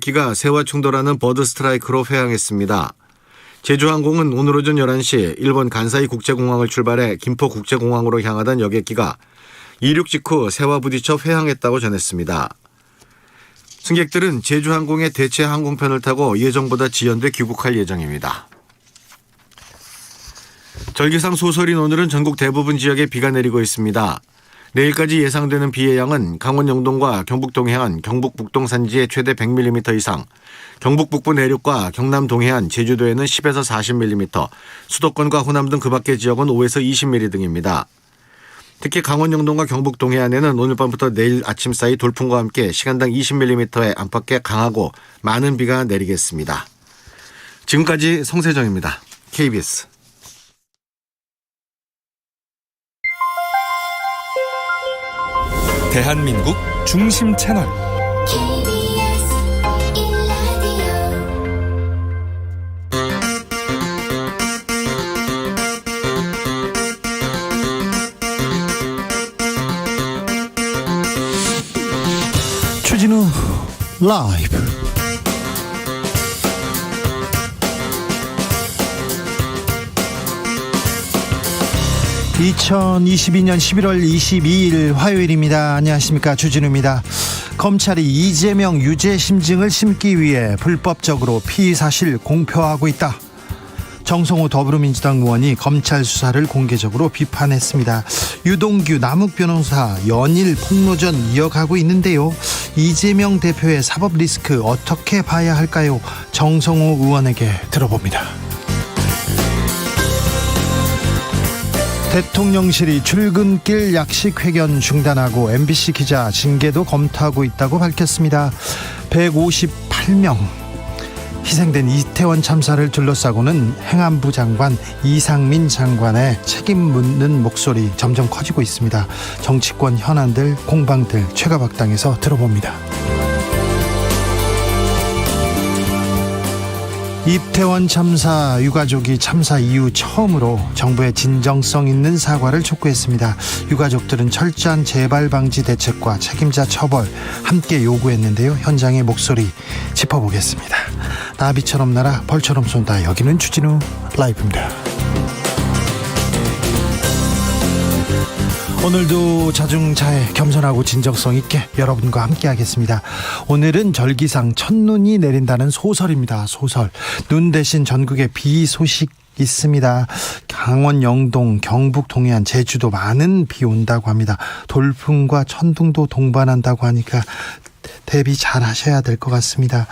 기가 새와 충돌하는 버드 스트라이크로 회항했습니다. 제주항공은 오늘 오전 11시 일본 간사이 국제공항을 출발해 김포 국제공항으로 향하던 여객기가 이륙 직후 새와 부딪혀 회항했다고 전했습니다. 승객들은 제주항공의 대체 항공편을 타고 예정보다 지연돼 귀국할 예정입니다. 절기상 소설인 오늘은 전국 대부분 지역에 비가 내리고 있습니다. 내일까지 예상되는 비의 양은 강원 영동과 경북 동해안, 경북 북동 산지에 최대 100mm 이상, 경북 북부 내륙과 경남 동해안, 제주도에는 10에서 40mm, 수도권과 호남 등 그 밖의 지역은 5에서 20mm 등입니다. 특히 강원 영동과 경북 동해안에는 오늘 밤부터 내일 아침 사이 돌풍과 함께 시간당 20mm의 안팎의 강하고 많은 비가 내리겠습니다. 지금까지 성세정입니다. KBS. 대한민국 중심 채널. KBS 1라디오. 추진우 라이브 (2022년 11월 22일) 화요일입니다 안녕하십니까 주진우입니다 검찰이 이재명 유죄 심증을 심기 위해 불법적으로 피의 사실 공표하고 있다 정성호 더불어민주당 의원이 검찰 수사를 공개적으로 비판했습니다. 유동규 남욱 변호사 연일 폭로전 이어가고 있는데요. 이재명 대표의 사법 리스크 어떻게 봐야 할까요? 정성호 의원에게 들어봅니다. 대통령실이 출근길 약식 회견 중단하고 MBC 기자 징계도 검토하고 있다고 밝혔습니다. 158명 희생된 이태원 참사를 둘러싸고는 행안부 장관 이상민 장관의 책임 묻는 목소리 점점 커지고 있습니다. 정치권 현안들 공방들 최가박당에서 들어봅니다. 이태원 참사 유가족이 참사 이후 처음으로 정부의 진정성 있는 사과를 촉구했습니다. 유가족들은 철저한 재발 방지 대책과 책임자 처벌 함께 요구했는데요. 현장의 목소리 짚어보겠습니다. 나비처럼 날아 벌처럼 쏜다. 여기는 주진우 라이브입니다. 오늘도 자중자애 겸손하고 진정성 있게 여러분과 함께 하겠습니다. 오늘은 절기상 첫눈이 내린다는 소설입니다. 소설. 눈 대신 전국에 비 소식 있습니다. 강원 영동, 경북 동해안, 제주도 많은 비 온다고 합니다. 돌풍과 천둥도 동반한다고 하니까 대비 잘 하셔야 될 것 같습니다.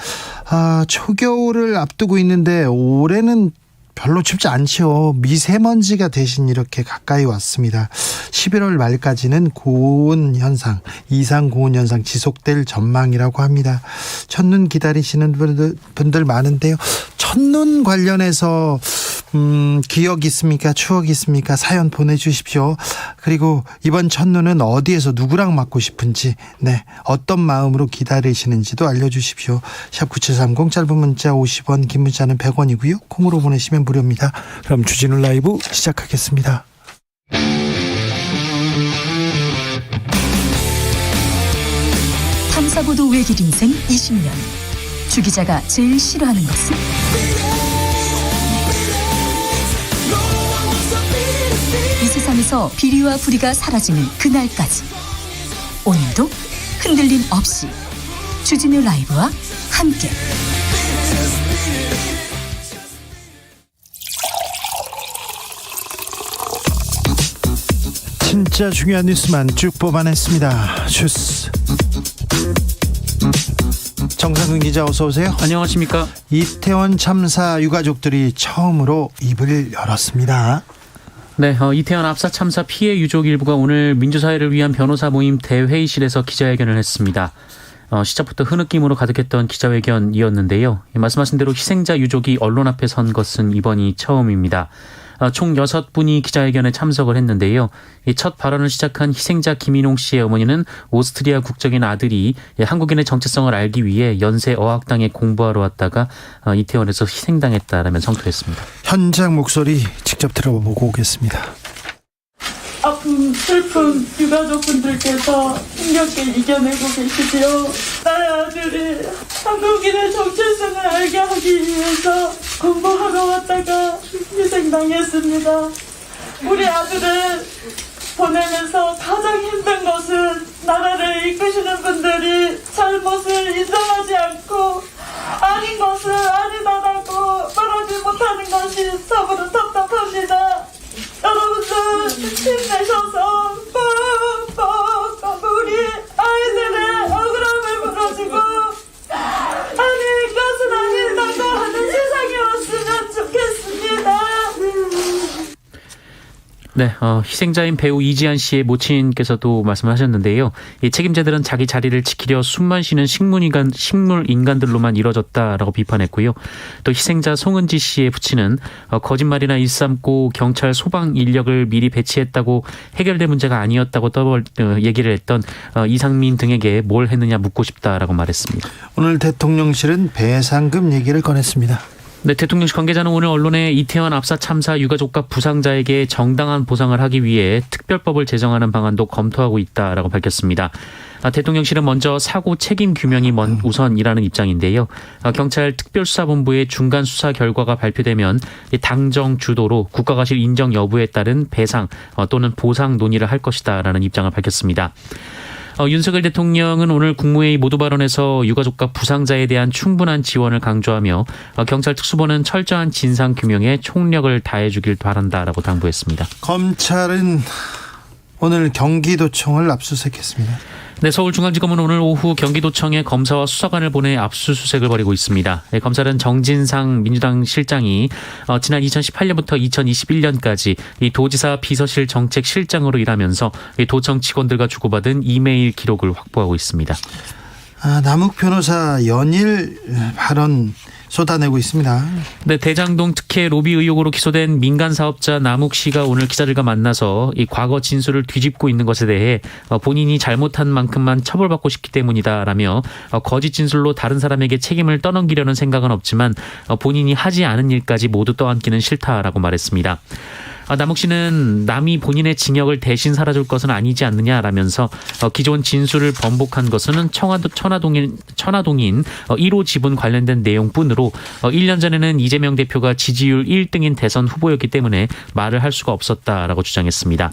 아, 초겨울을 앞두고 있는데 올해는 별로 춥지 않죠. 미세먼지가 대신 이렇게 가까이 왔습니다. 11월 말까지는 고온 현상, 이상 고온 현상 지속될 전망이라고 합니다. 첫눈 기다리시는 분들, 분들 많은데요. 첫눈 관련해서 음, 기억 있습니까? 추억 있습니까? 사연 보내주십시오. 그리고 이번 첫눈은 어디에서 누구랑 맞고 싶은지, 네, 어떤 마음으로 기다리시는지도 알려주십시오. 샵 9730 짧은 문자 50원, 긴 문자는 100원이고요. 콩으로 보내시면 무료입니다. 그럼 주진우 라이브 시작하겠습니다. 탐사보도 외길 인생 20년. 주 기자가 제일 싫어하는 것은? 이 세상에서 비리와 부리가 사라지는 그날까지. 오늘도 흔들림 없이 주진우 라이브와 함께. 진짜 중요한 뉴스만 쭉 뽑아냈습니다. 주스. 정상근 기자 어서 오세요. 안녕하십니까? 이태원 참사 유가족들이 처음으로 입을 열었습니다. 네, 어, 이태원 압사 참사 피해 유족 일부가 오늘 민주사회를 위한 변호사 모임 대회의실에서 기자회견을 했습니다. 어, 시작부터 흐느낌으로 가득했던 기자회견이었는데요. 말씀하신 대로 희생자 유족이 언론 앞에 선 것은 이번이 처음입니다. 어, 총 6분이 기자회견에 참석을 했는데요. 이첫 발언을 시작한 희생자 김인홍 씨의 어머니는 오스트리아 국적인 아들이 한국인의 정체성을 알기 위해 연세 어학당에 공부하러 왔다가 어, 이태원에서 희생당했다라며 성토했습니다. 현장 목소리 직접 들어보고 오겠습니다. 아, 아픔, 슬픔 유가족분들께서 힘겹게 이겨내고 계시지요. 나의 아들이 한국인의 정체성을 알게 하기 위해서 공부하러 왔다가 희생당했습니다. 우리 아들을 보내면서 가장 힘든 것은 나라를 이끄시는 분들이 잘못을 인정하지 않고 아닌 것을 아니다라고 말하지 못하는 것이 참으로 답답합니다. 여러분들 힘내셔서 꼭꼭 우리 아이들의 억울함을 풀어주고 아니 것은 아니라고 하는 세상이 왔으면 좋겠습니다. 네, 어, 희생자인 배우 이지한 씨의 모친께서도 말씀하셨는데요. 이 책임자들은 자기 자리를 지키려 숨만 쉬는 식물 인간, 식물 인간들로만 이뤄졌다라고 비판했고요. 또 희생자 송은지 씨의 부친은 어, 거짓말이나 일삼고 경찰 소방 인력을 미리 배치했다고 해결될 문제가 아니었다고 떠벌 어, 얘기를 했던 어, 이상민 등에게 뭘 했느냐 묻고 싶다라고 말했습니다. 오늘 대통령실은 배상금 얘기를 꺼냈습니다. 네, 대통령실 관계자는 오늘 언론에 이태원 압사 참사 유가족과 부상자에게 정당한 보상을 하기 위해 특별법을 제정하는 방안도 검토하고 있다라고 밝혔습니다. 아, 대통령실은 먼저 사고 책임 규명이 먼 우선이라는 입장인데요. 아, 경찰 특별수사본부의 중간 수사 결과가 발표되면 이 당정 주도로 국가가실 인정 여부에 따른 배상 어, 또는 보상 논의를 할 것이다라는 입장을 밝혔습니다. 어, 윤석열 대통령은 오늘 국무회의 모두 발언에서 유가족과 부상자에 대한 충분한 지원을 강조하며 어, 경찰 특수본은 철저한 진상 규명에 총력을 다해주길 바란다라고 당부했습니다. 검찰은 오늘 경기도청을 압수수색했습니다. 네, 서울중앙지검은 오늘 오후 경기도청에 검사와 수사관을 보내 압수수색을 벌이고 있습니다. 네, 검찰은 정진상 민주당 실장이 어, 지난 2018년부터 2021년까지 이 도지사 비서실 정책 실장으로 일하면서 이 도청 직원들과 주고받은 이메일 기록을 확보하고 있습니다. 아, 남욱 변호사 연일 발언 쏟아내고 있습니다. 네, 대장동 특혜 로비 의혹으로 기소된 민간 사업자 남욱 씨가 오늘 기자들과 만나서 이 과거 진술을 뒤집고 있는 것에 대해 어, 본인이 잘못한 만큼만 처벌받고 싶기 때문이다라며 어, 거짓 진술로 다른 사람에게 책임을 떠넘기려는 생각은 없지만 어, 본인이 하지 않은 일까지 모두 떠안기는 싫다라고 말했습니다. 아, 남욱 씨는 남이 본인의 징역을 대신 살아줄 것은 아니지 않느냐라면서 어, 기존 진술을 번복한 것은 청와도 천화동인 천화동인 어, 1호 지분 관련된 내용뿐으로 어, 1년 전에는 이재명 대표가 지지율 1등인 대선 후보였기 때문에 말을 할 수가 없었다라고 주장했습니다.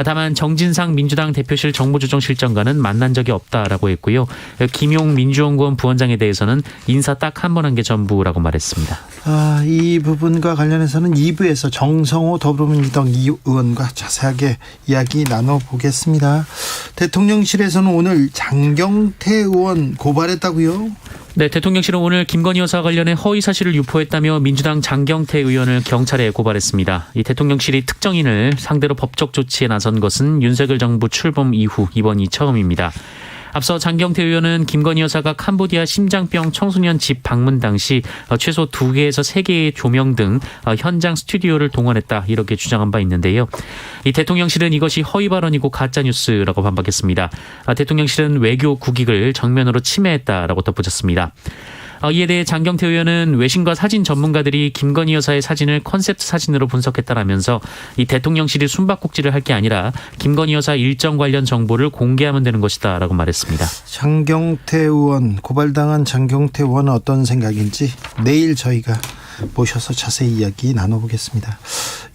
아, 다만 정진상 민주당 대표실 정무조정실장과는 만난 적이 없다라고 했고요. 김용 민주연구원 부원장에 대해서는 인사 딱 한 번 한 게 전부라고 말했습니다. 아, 이 부분과 관련해서는 2부에서 정성호 더불어민주당 이 의원과 자세하게 이야기 나눠보겠습니다. 대통령실에서는 오늘 장경태 의원 고발했다고요? 네, 대통령실은 오늘 김건희 여사 관련해 허위 사실을 유포했다며 민주당 장경태 의원을 경찰에 고발했습니다. 이 대통령실이 특정인을 상대로 법적 조치에 나선 것은 윤석열 정부 출범 이후 이번이 처음입니다. 앞서 장경태 의원은 김건희 여사가 캄보디아 심장병 청소년 집 방문 당시 어, 최소 두개에서세개의 조명 등 어, 현장 스튜디오를 동원했다 이렇게 주장한 바 있는데요. 이 대통령실은 이것이 허위 발언이고 가짜 뉴스라고 반박했습니다. 아, 대통령실은 외교 국익을 정면으로 침해했다라고 덧붙였습니다. 어, 이에 대해 장경태 의원은 외신과 사진 전문가들이 김건희 여사의 사진을 컨셉트 사진으로 분석했다라면서 이 대통령실이 숨바꼭질을 할 게 아니라 김건희 여사 일정 관련 정보를 공개하면 되는 것이다라고 말했습니다. 장경태 의원 고발당한 장경태 의원은 어떤 생각인지 내일 저희가 모셔서 자세히 이야기 나눠보겠습니다.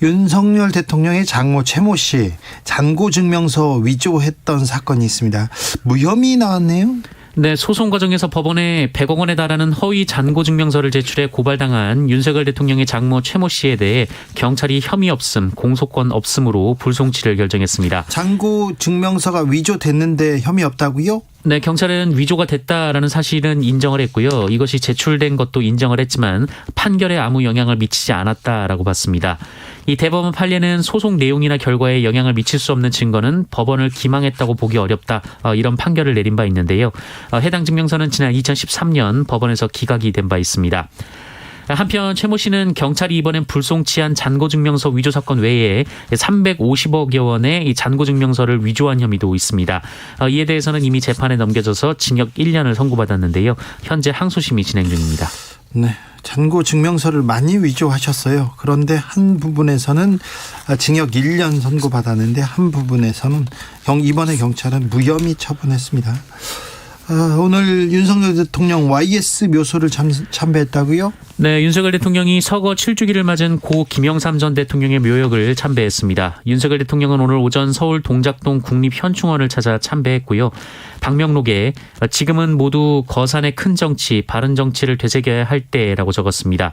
윤석열 대통령의 장모 최모 씨 잔고 증명서 위조했던 사건이 있습니다. 무혐의 나왔네요. 네, 소송 과정에서 법원에 100억 원에 달하는 허위 잔고 증명서를 제출해 고발당한 윤석열 대통령의 장모 최모 씨에 대해 경찰이 혐의 없음, 공소권 없음으로 불송치를 결정했습니다. 잔고 증명서가 위조됐는데 혐의 없다고요? 네, 경찰은 위조가 됐다라는 사실은 인정을 했고요. 이것이 제출된 것도 인정을 했지만 판결에 아무 영향을 미치지 않았다라고 봤습니다. 이 대법원 판례는 소송 내용이나 결과에 영향을 미칠 수 없는 증거는 법원을 기망했다고 보기 어렵다 어, 이런 판결을 내린 바 있는데요. 어, 해당 증명서는 지난 2013년 법원에서 기각이 된 바 있습니다. 한편 최 모 씨는 경찰이 이번엔 불송치한 잔고증명서 위조 사건 외에 350억여 원의 이 잔고증명서를 위조한 혐의도 있습니다. 어, 이에 대해서는 이미 재판에 넘겨져서 징역 1년을 선고받았는데요. 현재 항소심이 진행 중입니다. 네. 잔고 증명서를 많이 위조하셨어요. 그런데 한 부분에서는 아, 징역 1년 선고받았는데 한 부분에서는 경- 이번에 경찰은 무혐의 처분했습니다. 아, 오늘 윤석열 대통령 YS 묘소를 참, 참배했다고요? 네, 윤석열 대통령이 서거 7주기를 맞은 고 김영삼 전 대통령의 묘역을 참배했습니다. 윤석열 대통령은 오늘 오전 서울 동작동 국립현충원을 찾아 참배했고요. 방명록에 지금은 모두 거산의 큰 정치, 바른 정치를 되새겨야 할 때라고 적었습니다.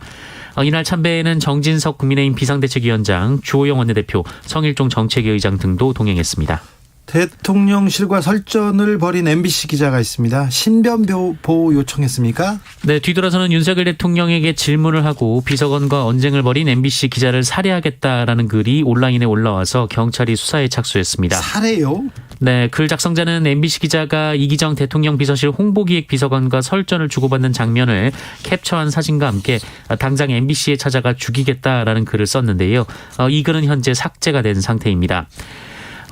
어, 이날 참배에는 정진석 국민의힘 비상대책위원장, 주호영 원내대표, 성일종 정책위 의장 등도 동행했습니다. 대통령실과 설전을 벌인 MBC 기자가 있습니다. 신변 보- 보호 요청했습니까? 네, 뒤돌아서는 윤석열 대통령에게 질문을 하고 비서관과 언쟁을 벌인 MBC 기자를 살해하겠다라는 글이 온라인에 올라와서 경찰이 수사에 착수했습니다. 사래요? 네, 글 작성자는 MBC 기자가 이기정 대통령 비서실 홍보기획 비서관과 설전을 주고받는 장면을 캡처한 사진과 함께 당장 MBC에 찾아가 죽이겠다라는 글을 썼는데요. 어, 이 글은 현재 삭제가 된 상태입니다.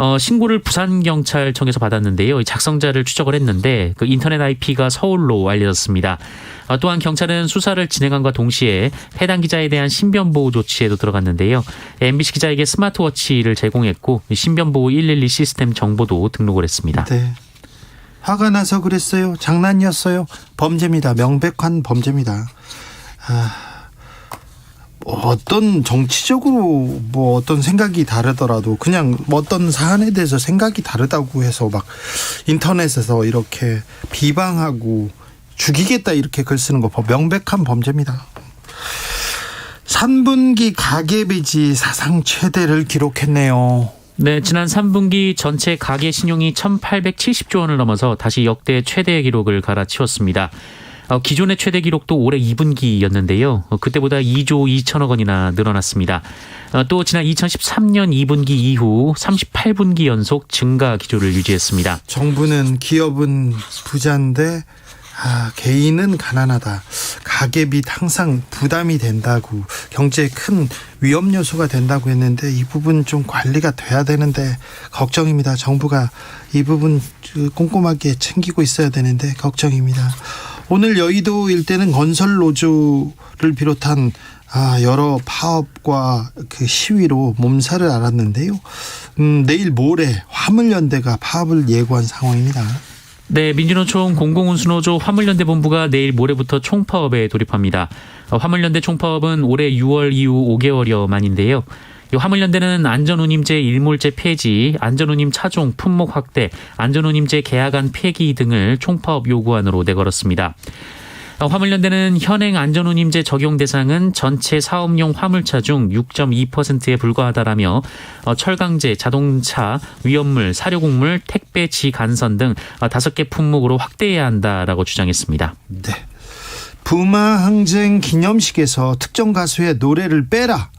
어, 신고를 부산경찰청에서 받았는데요. 이 작성자를 추적을 했는데 그 인터넷 IP가 서울로 알려졌습니다. 어, 또한 경찰은 수사를 진행함과 동시에 해당 기자에 대한 신변보호 조치에도 들어갔는데요. MBC 기자에게 스마트워치를 제공했고 신변보호 112 시스템 정보도 등록을 했습니다. 네. 화가 나서 그랬어요. 장난이었어요. 범죄입니다. 명백한 범죄입니다. 아, 뭐 어떤 정치적으로 뭐 어떤 생각이 다르더라도 그냥 뭐 어떤 사안에 대해서 생각이 다르다고 해서 막 인터넷에서 이렇게 비방하고 죽이겠다 이렇게 글 쓰는 거 명백한 범죄입니다. 3분기 가계비지 사상 최대를 기록했네요. 네, 지난 3분기 전체 가계 신용이 1,870조 원을 넘어서 다시 역대 최대 기록을 갈아치웠습니다. 어, 기존의 최대 기록도 올해 2분기였는데요. 어, 그때보다 2조 2천억 원이나 늘어났습니다. 어, 또 지난 2013년 2분기 이후 38분기 연속 증가 기조를 유지했습니다. 정부는 기업은 부자인데 아, 개인은 가난하다. 가계빚 항상 부담이 된다고 경제에 큰 위험 요소가 된다고 했는데 이 부분 좀 관리가 돼야 되는데 걱정입니다. 정부가 이 부분 꼼꼼하게 챙기고 있어야 되는데 걱정입니다. 오늘 여의도 일대는 건설 노조를 비롯한 아, 여러 파업과 그 시위로 몸살을 앓았는데요. 음, 내일 모레 화물연대가 파업을 예고한 상황입니다. 네, 민주노총 공공운수노조 화물연대 본부가 내일 모레부터 총파업에 돌입합니다. 어, 화물연대 총파업은 올해 6월 이후 5개월여 만인데요. 이 화물연대는 안전운임제 일몰제 폐지, 안전운임 차종, 품목 확대, 안전운임제 계약안 폐기 등을 총파업 요구안으로 내걸었습니다. 어, 화물연대는 현행 안전운임제 적용 대상은 전체 사업용 화물차 중 6.2%에 불과하다라며 어, 철강제, 자동차, 위험물, 사료곡물, 택배, 지간선 등 어, 다섯 개 품목으로 확대해야 한다라고 주장했습니다. 네. 부마항쟁 기념식에서 특정 가수의 노래를 빼라.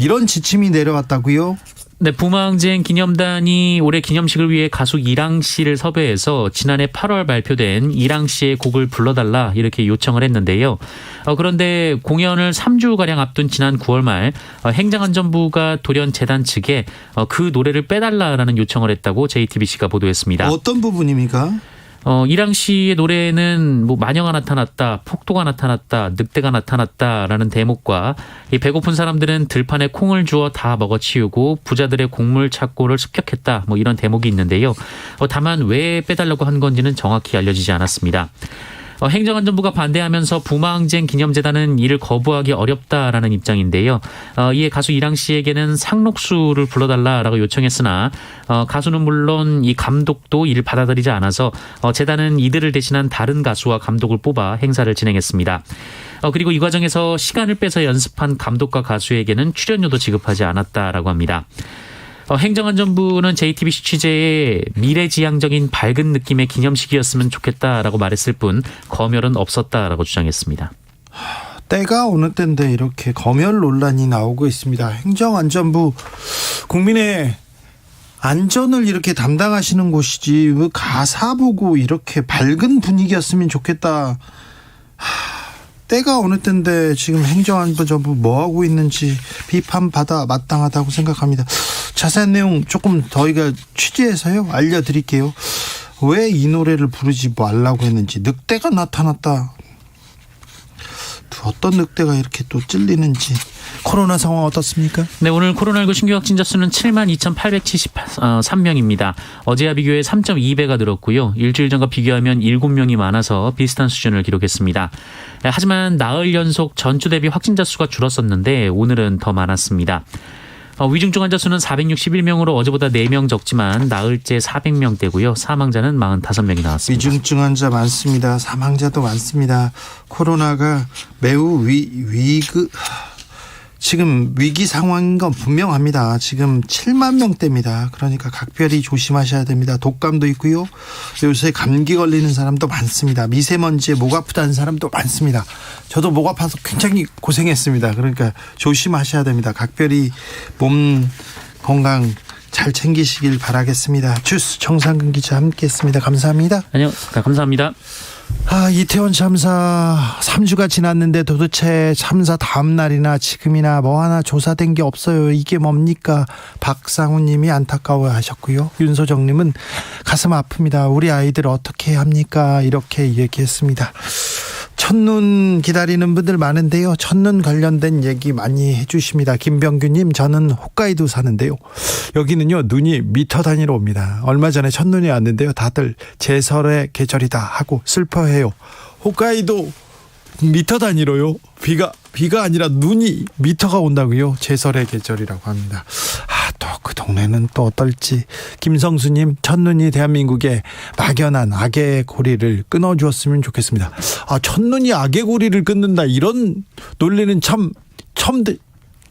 이런 지침이 내려왔다고요? 네, 부마항쟁 기념단이 올해 기념식을 위해 가수 이랑 씨를 섭외해서 지난해 8월 발표된 이랑 씨의 곡을 불러달라 이렇게 요청을 했는데요. 어, 그런데 공연을 3주가량 앞둔 지난 9월 말 어, 행정안전부가 돌연 재단 측에 어, 그 노래를 빼달라라는 요청을 했다고 JTBC가 보도했습니다. 어떤 부분입니까? 어, 이랑 씨의 노래에는 뭐 마녀가 나타났다, 폭도가 나타났다, 늑대가 나타났다라는 대목과 이 배고픈 사람들은 들판에 콩을 주어 다 먹어치우고 부자들의 곡물 착고를 습격했다, 뭐 이런 대목이 있는데요. 어, 다만 왜 빼달라고 한 건지는 정확히 알려지지 않았습니다. 어, 행정안전부가 반대하면서 부마항쟁 기념재단은 이를 거부하기 어렵다라는 입장인데요. 어, 이에 가수 이랑 씨에게는 상록수를 불러달라라고 요청했으나 어, 가수는 물론 이 감독도 이를 받아들이지 않아서 어, 재단은 이들을 대신한 다른 가수와 감독을 뽑아 행사를 진행했습니다. 어, 그리고 이 과정에서 시간을 빼서 연습한 감독과 가수에게는 출연료도 지급하지 않았다라고 합니다. 어, 행정안전부는 JTBC 취재에 미래지향적인 밝은 느낌의 기념식이었으면 좋겠다라고 말했을 뿐 검열은 없었다라고 주장했습니다. 때가 어느 때인데 이렇게 검열 논란이 나오고 있습니다. 행정안전부 국민의 안전을 이렇게 담당하시는 곳이지 왜 가사 보고 이렇게 밝은 분위기였으면 좋겠다. 하, 때가 어느 때인데 지금 행정안전부 뭐 하고 있는지 비판받아 마땅하다고 생각합니다. 자세한 내용 조금 저희가 취재해서요 알려드릴게요. 왜 이 노래를 부르지 말라고 했는지 늑대가 나타났다. 어떤 늑대가 이렇게 또 찔리는지 코로나 상황 어떻습니까? 네, 오늘 코로나19 신규 확진자 수는 7만 2,873명입니다. 어제와 비교해 3.2배가 늘었고요. 일주일 전과 비교하면 7명이 많아서 비슷한 수준을 기록했습니다. 네, 하지만 나흘 연속 전주 대비 확진자 수가 줄었었는데 오늘은 더 많았습니다. 어, 위중증 환자 수는 461명으로 어제보다 4명 적지만 나흘째 400명대고요. 사망자는 45명이 나왔습니다. 위중증 환자 많습니다. 사망자도 많습니다. 코로나가 매우 위, 위그, 지금 위기 상황인 건 분명합니다. 지금 7만 명대입니다. 그러니까 각별히 조심하셔야 됩니다. 독감도 있고요. 요새 감기 걸리는 사람도 많습니다. 미세먼지에 목 아프다는 사람도 많습니다. 저도 목 아파서 굉장히 고생했습니다. 그러니까 조심하셔야 됩니다. 각별히 몸 건강 잘 챙기시길 바라겠습니다. 주스 정상근 기자 함께했습니다. 감사합니다. 안녕, 네, 감사합니다. 아, 이태원 참사 3주가 지났는데 도대체 참사 다음 날이나 지금이나 뭐 하나 조사된 게 없어요. 이게 뭡니까? 박상훈 님이 안타까워 하셨고요. 윤소정 님은 가슴 아픕니다. 우리 아이들 어떻게 합니까? 이렇게 얘기했습니다. 첫눈 기다리는 분들 많은데요. 첫눈 관련된 얘기 많이 해주십니다. 김병규님, 저는 홋카이도 사는데요. 여기는요, 눈이 미터 단위로 옵니다. 얼마 전에 첫눈이 왔는데요. 다들 제설의 계절이다 하고 슬퍼해요. 홋카이도 미터 단위로요. 비가 비가 아니라 눈이 미터가 온다고요. 제설의 계절이라고 합니다. 아또그 동네는 또 어떨지. 김성수님 첫눈이 대한민국의 막연한 악의 고리를 끊어주었으면 좋겠습니다. 아 첫눈이 악의 고리를 끊는다 이런 논리는 참 처음 들-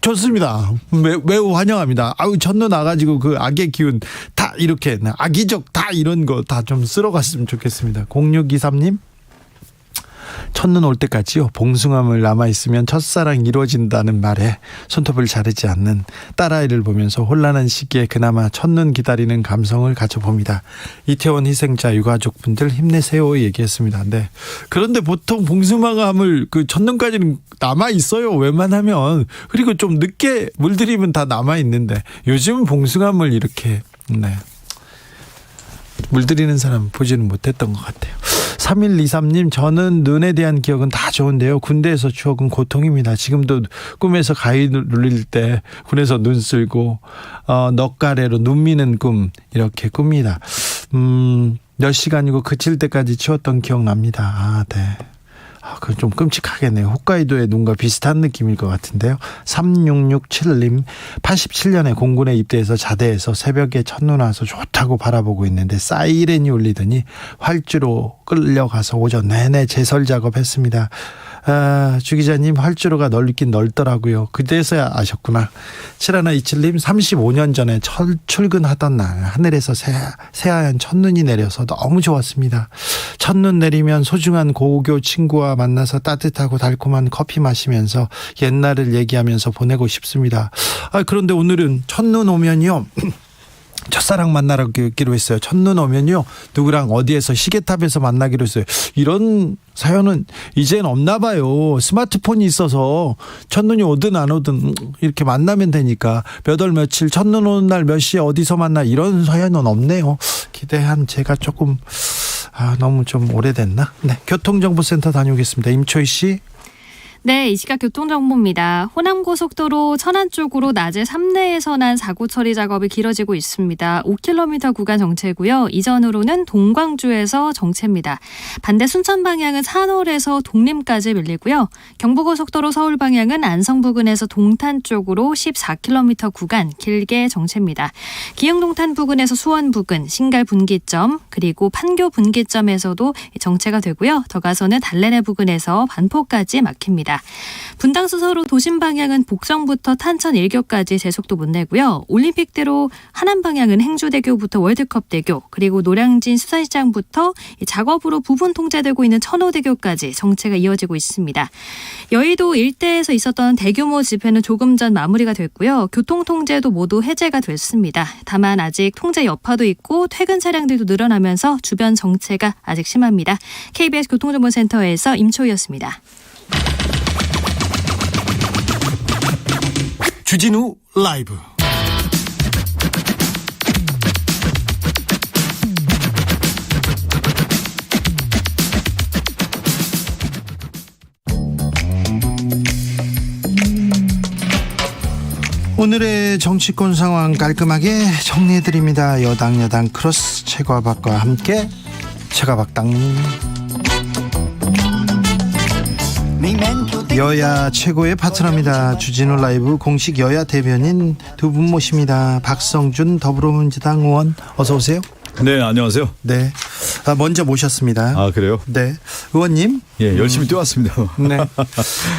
좋습니다. 매, 매우 환영합니다. 아우 첫눈 와가지고 그 악의 기운 다 이렇게 악의적 다 이런 거 다 좀 쓸어갔으면 좋겠습니다. 0623님 첫눈 올 때까지요 봉숭아물 남아 있으면 첫사랑 이루어진다는 말에 손톱을 자르지 않는 딸아이를 보면서 혼란한 시기에 그나마 첫눈 기다리는 감성을 가져봅니다. 이태원 희생자 유가족분들 힘내세요 얘기했습니다. 네. 그런데 보통 봉숭아물 그 첫눈까지는 남아 있어요. 웬만하면 그리고 좀 늦게 물들이면 다 남아 있는데 요즘은 봉숭아물 이렇게 네. 물들이는 사람 보지는 못했던 것 같아요. 3123님, 저는 눈에 대한 기억은 다 좋은데요. 군대에서 추억은 고통입니다. 지금도 꿈에서 가위 눌릴 때 군에서 눈 쓸고, 어, 넉가래로 눈 미는 꿈, 이렇게 꿉니다. 음, 몇 시간이고 그칠 때까지 치웠던 기억 납니다. 아, 네. 아, 그건 좀 끔찍하겠네요. 홋카이도의 눈과 비슷한 느낌일 것 같은데요. 3667님, 87년에 공군에 입대해서 자대에서 새벽에 첫눈 와서 좋다고 바라보고 있는데 사이렌이 울리더니 활주로 끌려가서 오전 내내 제설 작업했습니다. 아, 주 기자님 활주로가 넓긴 넓더라고요. 그때서야 아셨구나. 7127님 35년 전에 철, 출근하던 날 하늘에서 새, 새하얀 첫눈이 내려서 너무 좋았습니다. 첫눈 내리면 소중한 고교 친구와 만나서 따뜻하고 달콤한 커피 마시면서 옛날을 얘기하면서 보내고 싶습니다. 아, 그런데 오늘은 첫눈 오면요. 첫사랑 만나기로 했어요. 첫눈 오면요. 누구랑 어디에서 시계탑에서 만나기로 했어요. 이런 사연은 이젠 없나 봐요. 스마트폰이 있어서 첫눈이 오든 안 오든 이렇게 만나면 되니까 몇 월 며칠 첫눈 오는 날 몇 시에 어디서 만나 이런 사연은 없네요. 기대한 제가 조금 아, 너무 좀 오래됐나? 네. 교통정보센터 다녀오겠습니다. 임초희 씨. 네, 이 시각 교통정보입니다. 호남고속도로 천안 쪽으로 낮에 3내에서 난 사고 처리 작업이 길어지고 있습니다. 5km 구간 정체고요. 이전으로는 동광주에서 정체입니다. 반대 순천 방향은 산홀에서 독림까지 밀리고요. 경부고속도로 서울 방향은 안성 부근에서 동탄 쪽으로 14km 구간 길게 정체입니다. 기흥동탄 부근에서 수원 부근, 신갈 분기점, 그리고 판교 분기점에서도 정체가 되고요. 더 가서는 달래내 부근에서 반포까지 막힙니다. 분당 수서로 도심 방향은 복성부터 탄천 일교까지 제속도 못 내고요. 올림픽대로 하남 방향은 행주대교부터 월드컵대교 그리고 노량진 수산시장부터 작업으로 부분 통제되고 있는 천호대교까지 정체가 이어지고 있습니다. 여의도 일대에서 있었던 대규모 집회는 조금 전 마무리가 됐고요. 교통 통제도 모두 해제가 됐습니다. 다만 아직 통제 여파도 있고 퇴근 차량들도 늘어나면서 주변 정체가 아직 심합니다. KBS 교통정보센터에서 임초희였습니다. 주진우 라이브 오늘의 정치권 상황 깔끔하게 정리해드립니다. 여당 여당 크로스 최과박과 함께 최과박당 여야 최고의 파트너입니다. 주진우 라이브 공식 여야 대변인 두 분 모십니다. 박성준 더불어민주당 의원 어서 오세요. 네, 안녕하세요. 네, 아, 먼저 모셨습니다. 아, 그래요? 네, 의원님. 예, 열심히 뛰어왔습니다. 네.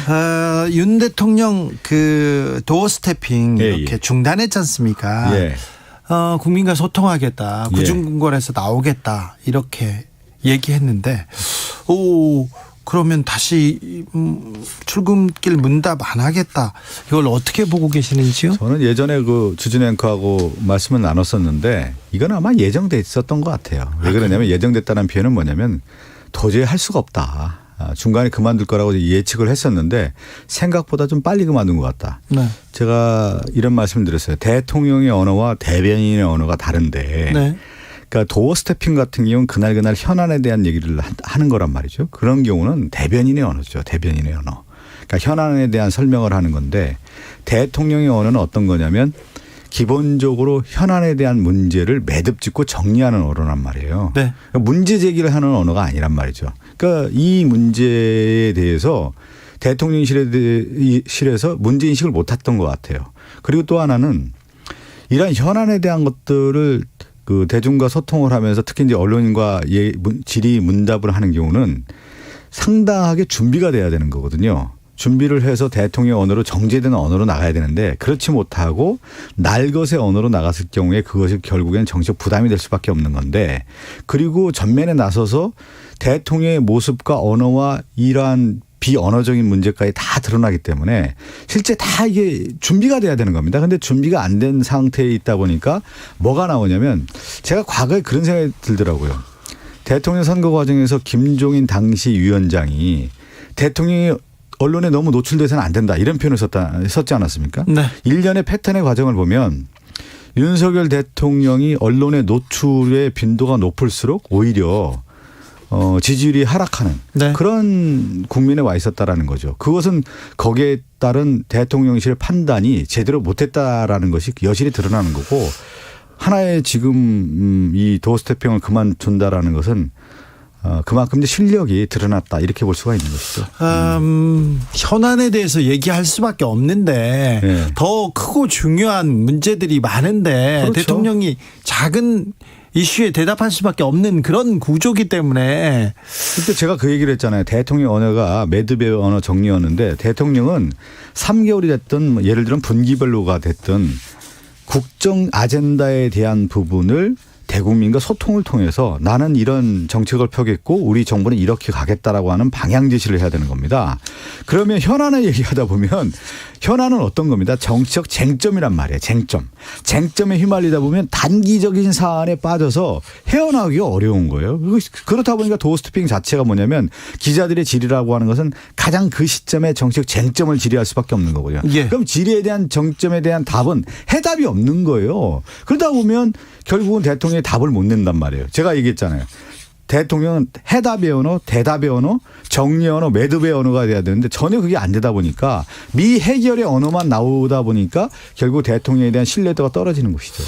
아, 윤 대통령 그 도어 스태핑 예, 이렇게 예. 중단했지 않습니까? 예. 어, 국민과 소통하겠다. 예. 구중궁궐에서 나오겠다. 이렇게 얘기했는데, 오, 그러면 다시 음, 출근길 문답 안 하겠다. 이걸 어떻게 보고 계시는지요? 저는 예전에 그 주진 앵커하고 말씀을 나눴었는데 이건 아마 예정돼 있었던 것 같아요. 왜 그러냐면 예정됐다는 표현은 뭐냐면 도저히 할 수가 없다. 아, 중간에 그만둘 거라고 예측을 했었는데 생각보다 좀 빨리 그만둔 것 같다. 네. 제가 이런 말씀을 드렸어요. 대통령의 언어와 대변인의 언어가 다른데 네. 그러니까 도어 스태핑 같은 경우는 그날 그날 현안에 대한 얘기를 하- 하는 거란 말이죠. 그런 경우는 대변인의 언어죠. 대변인의 언어. 그러니까 현안에 대한 설명을 하는 건데 대통령의 언어는 어떤 거냐면 기본적으로 현안에 대한 문제를 매듭 짓고 정리하는 언어란 말이에요. 네. 그러니까 문제 제기를 하는 언어가 아니란 말이죠. 그러니까 이 문제에 대해서 대통령실에 대해 실에서 문제 인식을 못 했던 것 같아요. 그리고 또 하나는 이러한 현안에 대한 것들을 그 대중과 소통을 하면서 특히 이제 언론인과 예, 문- 질의 문답을 하는 경우는 상당하게 준비가 돼야 되는 거거든요. 준비를 해서 대통령 언어로 정제된 언어로 나가야 되는데 그렇지 못하고 날것의 언어로 나갔을 경우에 그것이 결국엔 정치적 부담이 될 수밖에 없는 건데 그리고 전면에 나서서 대통령의 모습과 언어와 이러한 비언어적인 문제까지 다 드러나기 때문에 실제 다 이게 준비가 돼야 되는 겁니다. 근데 준비가 안 된 상태에 있다 보니까 뭐가 나오냐면 제가 과거에 그런 생각이 들더라고요. 대통령 선거 과정에서 김종인 당시 위원장이 대통령이 언론에 너무 노출돼서는 안 된다 이런 표현을 썼다, 썼지 않았습니까? 네. 일련의 패턴의 과정을 보면 윤석열 대통령이 언론의 노출의 빈도가 높을수록 오히려 어, 지지율이 하락하는 네. 그런 국민에 와 있었다라는 거죠. 그것은 거기에 따른 대통령실 판단이 제대로 못했다라는 것이 여실히 드러나는 거고 하나의 지금 음, 이 도스태핑을 그만둔다라는 것은 어, 그만큼 이제 실력이 드러났다 이렇게 볼 수가 있는 것이죠. 음, 현안에 대해서 얘기할 수밖에 없는데 네. 더 크고 중요한 문제들이 많은데 그렇죠. 대통령이 작은 이슈에 대답할 수밖에 없는 그런 구조기 때문에 그때 제가 그 얘기를 했잖아요. 대통령 언어가 매듭의 언어 정리였는데 대통령은 3개월이 됐든 뭐 예를 들면 분기별로가 됐든 국정 아젠다에 대한 부분을 대국민과 소통을 통해서 나는 이런 정책을 펴겠고 우리 정부는 이렇게 가겠다라고 하는 방향 제시를 해야 되는 겁니다. 그러면 현안을 얘기하다 보면 현안은 어떤 겁니다. 정치적 쟁점이란 말이에요. 쟁점. 쟁점에 휘말리다 보면 단기적인 사안에 빠져서 헤어나오기가 어려운 거예요. 그렇다 보니까 도어스태핑 자체가 뭐냐면 기자들의 질의라고 하는 것은 가장 그 시점에 정치적 쟁점을 질의할 수밖에 없는 거거든요. 예. 그럼 질의에 대한 정점에 대한 답은 해답이 없는 거예요. 그러다 보면 결국은 대통령 이 답을 못 낸단 말이에요. 제가 얘기했잖아요. 대통령은 해답의 언어, 대답의 언어, 정리 언어, 매듭의 언어가 돼야 되는데 전혀 그게 안 되다 보니까 미해결의 언어만 나오다 보니까 결국 대통령에 대한 신뢰도가 떨어지는 것이죠.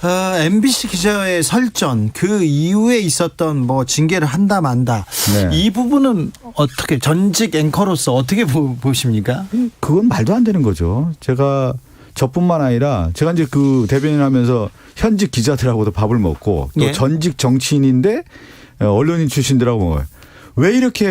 어, MBC 기자의 설전 그 이후에 있었던 뭐 징계를 한다 만다 네. 이 부분은 어떻게 전직 앵커로서 어떻게 보, 보십니까? 그건 말도 안 되는 거죠. 제가 저뿐만 아니라 제가 이제 그 대변인 하면서 현직 기자들하고도 밥을 먹고 또 예. 전직 정치인인데 언론인 출신들하고 먹어요. 왜 이렇게